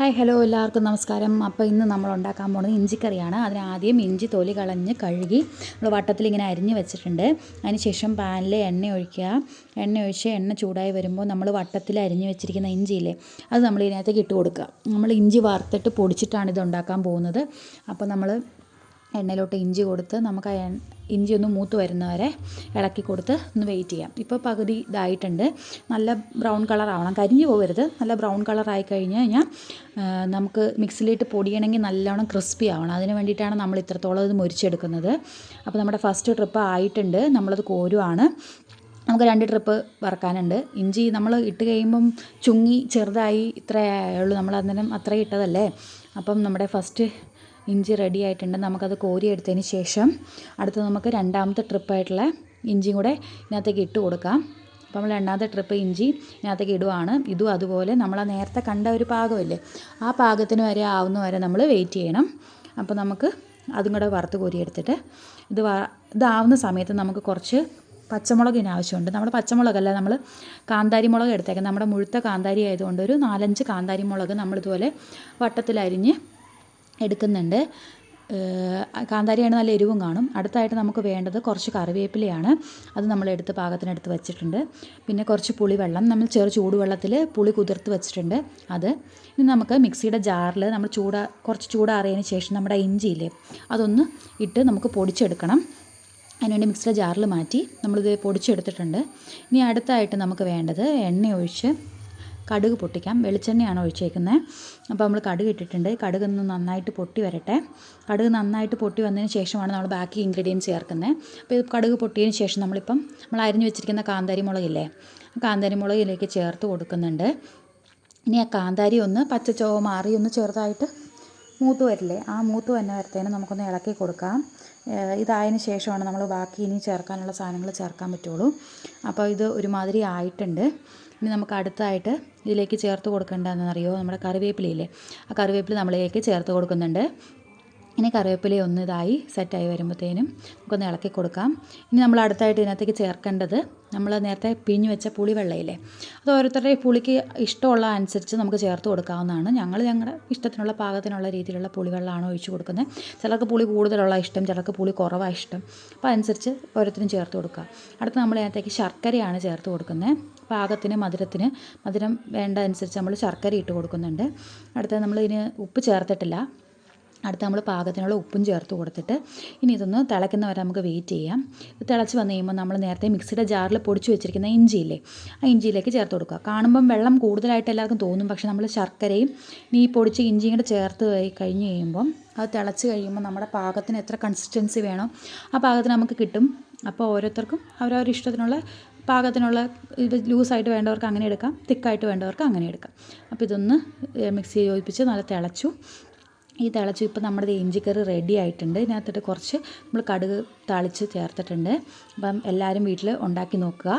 Hi hello എല്ലാവർക്കും നമസ്കാരം. അപ്പോൾ ഇന്ന് നമ്മൾ ഉണ്ടാക്കാൻ പോകുന്നത് ഇഞ്ചിക്കറിയാണ്. അതിന് ആദ്യം ഇഞ്ചി തൊലി കളഞ്ഞ് കഴുകി നമ്മൾ വട്ടത്തിൽ ഇങ്ങനെ അരിഞ്ഞ് വെച്ചിട്ടുണ്ട്. അതിന് ശേഷം പാനിൽ എണ്ണ ഒഴിക്കുക. എണ്ണ ഒഴിച്ച് എണ്ണ ചൂടായി വരുമ്പോൾ നമ്മൾ വട്ടത്തിൽ അരിഞ്ഞ് വെച്ചിരിക്കുന്ന ഇഞ്ചിയില്ലേ അത് നമ്മൾ ഇതിനകത്തേക്ക് ഇട്ട് കൊടുക്കുക. നമ്മൾ ഇഞ്ചി വറുത്തിട്ട് പൊടിച്ചിട്ടാണ് ഇത് ഉണ്ടാക്കാൻ പോകുന്നത്. അപ്പോൾ നമ്മൾ എണ്ണയിലോട്ട് ഇഞ്ചി കൊടുത്ത് നമുക്ക് ആ ഇഞ്ചി ഒന്ന് മൂത്ത് വരുന്നവരെ ഇളക്കി കൊടുത്ത് ഒന്ന് വെയിറ്റ് ചെയ്യാം. ഇപ്പോൾ പകുതി ഇതായിട്ടുണ്ട്. നല്ല ബ്രൗൺ കളർ ആവണം. കരിഞ്ഞു പോകരുത് നല്ല ബ്രൗൺ കളർ ആയി കഴിഞ്ഞ് കഴിഞ്ഞാൽ നമുക്ക് മിക്സിലിട്ട് പൊടിയണമെങ്കിൽ നല്ലവണ്ണം ക്രിസ്പി ആവണം. അതിന് വേണ്ടിയിട്ടാണ് നമ്മൾ ഇത്രത്തോളം ഇത് മുരിച്ചെടുക്കുന്നത്. അപ്പോൾ നമ്മുടെ ഫസ്റ്റ് ട്രിപ്പ് ആയിട്ടുണ്ട്. നമ്മളത് കോരുവാണ്. നമുക്ക് രണ്ട് ട്രിപ്പ് വറക്കാനുണ്ട്. ഇഞ്ചി നമ്മൾ ഇട്ട് കഴിയുമ്പം ചുങ്ങി ചെറുതായി ഇത്രയേ ഉള്ളൂ. നമ്മൾ അന്നേരം അത്രയും ഇട്ടതല്ലേ? അപ്പം നമ്മുടെ ഫസ്റ്റ് ഇഞ്ചി റെഡി ആയിട്ടുണ്ട്. നമുക്കത് കോരി എടുത്തതിന് ശേഷം അടുത്ത് നമുക്ക് രണ്ടാമത്തെ ട്രിപ്പായിട്ടുള്ള ഇഞ്ചിയും കൂടെ ഇതിനകത്തേക്ക് ഇട്ട് കൊടുക്കാം. അപ്പോൾ നമ്മൾ രണ്ടാമത്തെ ട്രിപ്പ് ഇഞ്ചി ഇതിനകത്തേക്ക് ഇടുവാണ്. ഇതും അതുപോലെ നമ്മൾ നേരത്തെ കണ്ട ഒരു പാകമല്ലേ? ആ പാകത്തിന് വരെ ആവുന്ന വരെ നമ്മൾ വെയിറ്റ് ചെയ്യണം. അപ്പോൾ നമുക്ക് അതും കൂടെ വറുത്ത് കോരിയെടുത്തിട്ട് ഇത് ഇതാവുന്ന സമയത്ത് നമുക്ക് കുറച്ച് പച്ചമുളകിന് ആവശ്യമുണ്ട് നമ്മുടെ പച്ചമുളകല്ല നമ്മൾ കാന്താരി മുളക് എടുത്തേക്കാം നമ്മുടെ മുഴുത്ത കാന്താരി ആയതുകൊണ്ട് ഒരു നാലഞ്ച് കാന്താരി മുളക് നമ്മളിതുപോലെ വട്ടത്തിലരിഞ്ഞ് എടുക്കുന്നുണ്ട്. കാന്താരിയാണ് നല്ല എരിവും കാണും. അടുത്തായിട്ട് നമുക്ക് വേണ്ടത് കുറച്ച് കറിവേപ്പിലയാണ്. അത് നമ്മൾ എടുത്ത് പാകത്തിനെടുത്ത് വെച്ചിട്ടുണ്ട്. പിന്നെ കുറച്ച് പുളിവെള്ളം. നമ്മൾ ചെറു ചൂടുവെള്ളത്തിൽ പുളി കുതിർത്ത് വെച്ചിട്ടുണ്ട് അത്. ഇനി നമുക്ക് മിക്സിയുടെ ജാറിൽ നമ്മൾ ചൂട കുറച്ച് ചൂടാറിയതിന് ശേഷം നമ്മുടെ ഇഞ്ചിയില്ലേ അതൊന്ന് ഇട്ട് നമുക്ക് പൊടിച്ചെടുക്കണം. അതിനുവേണ്ടി മിക്സിയുടെ ജാറിൽ മാറ്റി നമ്മളിത് പൊടിച്ചെടുത്തിട്ടുണ്ട്. ഇനി അടുത്തായിട്ട് നമുക്ക് വേണ്ടത് എണ്ണ ഒഴിച്ച് കടുക് പൊട്ടിക്കാം. വെളിച്ചെണ്ണയാണ് ഒഴിച്ചേക്കുന്നത്. അപ്പോൾ നമ്മൾ കടുക് ഇട്ടിട്ടുണ്ട്. കടുക് ഒന്ന് നന്നായിട്ട് പൊട്ടി വരട്ടെ. കടുക് നന്നായിട്ട് പൊട്ടി വന്നതിന് ശേഷമാണ് നമ്മൾ ബാക്കി ഇൻഗ്രീഡിയൻസ് ചേർക്കുന്നത്. അപ്പോൾ ഇത് കടുക് പൊട്ടിയതിന് ശേഷം നമ്മളിപ്പം നമ്മൾ അരിഞ്ഞു വെച്ചിരിക്കുന്ന കാന്താരി മുളകില്ലേ കാന്താരി മുളകിലേക്ക് ചേർത്ത് കൊടുക്കുന്നുണ്ട്. ഇനി ആ കാന്താരി ഒന്ന് പച്ച ചോ മാറി ഒന്ന് ചെറുതായിട്ട് മൂത്ത് വരില്ലേ? ആ മൂത്ത് വന്ന വരത്തേനും നമുക്കൊന്ന് ഇളക്കി കൊടുക്കാം. ഇതായതിന് ശേഷമാണ് നമ്മൾ ബാക്കി ഇനി ചേർക്കാനുള്ള സാധനങ്ങൾ ചേർക്കാൻ പറ്റുള്ളൂ. അപ്പോൾ ഇത് ഒരുമാതിരി ആയിട്ടുണ്ട്. ഇനി നമുക്ക് അടുത്തായിട്ട് ഇതിലേക്ക് ചേർത്ത് കൊടുക്കേണ്ടതെന്നറിയോ? നമ്മുടെ കറിവേപ്പിലയില്ലേ? ആ കറിവേപ്പില നമ്മളിലേക്ക് ചേർത്ത് കൊടുക്കുന്നുണ്ട്. ഇനി കറിവേപ്പില ഒന്ന് ഇതായി സെറ്റായി വരുമ്പോഴത്തേനും നമുക്കൊന്ന് ഇളക്കി കൊടുക്കാം. ഇനി നമ്മൾ അടുത്തായിട്ട് ഇതിനകത്തേക്ക് ചേർക്കേണ്ടത് നമ്മൾ നേരത്തെ പിഴിഞ്ഞ് വെച്ച പുളിവെള്ളയില്ലേ അത് ഓരോരുത്തരുടെ പുളിക്ക് ഇഷ്ടമുള്ള അനുസരിച്ച് നമുക്ക് ചേർത്ത് കൊടുക്കാവുന്നതാണ്. ഞങ്ങൾ ഞങ്ങളുടെ ഇഷ്ടത്തിനുള്ള പാകത്തിനുള്ള രീതിയിലുള്ള പുളിവെള്ളമാണ് ഒഴിച്ച് കൊടുക്കുന്നത്. ചിലർക്ക് പുളി കൂടുതലുള്ള ഇഷ്ടം ചിലർക്ക് പുളി കുറവാണ് ഇഷ്ടം. അപ്പോൾ അനുസരിച്ച് ഓരോരുത്തരും ചേർത്ത് കൊടുക്കുക. അടുത്ത് നമ്മൾ ഇതിനകത്തേക്ക് ശർക്കരയാണ് ചേർത്ത് കൊടുക്കുന്നത്. പാകത്തിന് മധുരത്തിന് മധുരം വേണ്ട അനുസരിച്ച് നമ്മൾ ശർക്കര ഇട്ട് കൊടുക്കുന്നുണ്ട്. അടുത്ത നമ്മൾ ഇതിന് ഉപ്പ് ചേർത്തിട്ടില്ല. അടുത്ത് നമ്മൾ പാകത്തിനുള്ള ഉപ്പും ചേർത്ത് കൊടുത്തിട്ട് ഇനി ഇതൊന്ന് തിളയ്ക്കുന്ന വരെ നമുക്ക് വെയിറ്റ് ചെയ്യാം. തിളച്ച് വന്നു കഴിയുമ്പോൾ നമ്മൾ നേരത്തെ മിക്സിയുടെ ജാറിൽ പൊടിച്ച് വെച്ചിരിക്കുന്ന ഇഞ്ചിയില്ലേ ആ ഇഞ്ചിയിലേക്ക് ചേർത്ത് കൊടുക്കുക. കാണുമ്പം വെള്ളം കൂടുതലായിട്ട് എല്ലാവർക്കും തോന്നും പക്ഷേ നമ്മൾ ശർക്കരയും ഈ പൊടിച്ച ഇഞ്ചിയും കൂടെ ചേർത്ത് കഴിഞ്ഞ് കഴിയുമ്പം അത് തിളച്ച് കഴിയുമ്പോൾ നമ്മുടെ പാകത്തിന് എത്ര കൺസിസ്റ്റൻസി വേണോ ആ പാകത്തിന് നമുക്ക് കിട്ടും. അപ്പോൾ ഓരോരുത്തർക്കും അവരവരുടെ ഇഷ്ടത്തിനുള്ള പാകത്തിനുള്ള ഇത് ലൂസായിട്ട് വേണ്ടവർക്ക് അങ്ങനെ എടുക്കാം തിക്കായിട്ട് വേണ്ടവർക്ക് അങ്ങനെ എടുക്കാം. അപ്പോൾ ഇതൊന്ന് മിക്സ് യോജിപ്പിച്ച് നല്ല തിളച്ചു. ഈ തിളച്ചു ഇപ്പം നമ്മുടെ ഇഞ്ചിക്കറി റെഡി ആയിട്ടുണ്ട്. ഇതിനകത്തിട്ട് കുറച്ച് നമ്മൾ കടുക് താളിച്ച് ചേർത്തിട്ടുണ്ട്. അപ്പം എല്ലാവരും വീട്ടിൽ ഉണ്ടാക്കി നോക്കുക.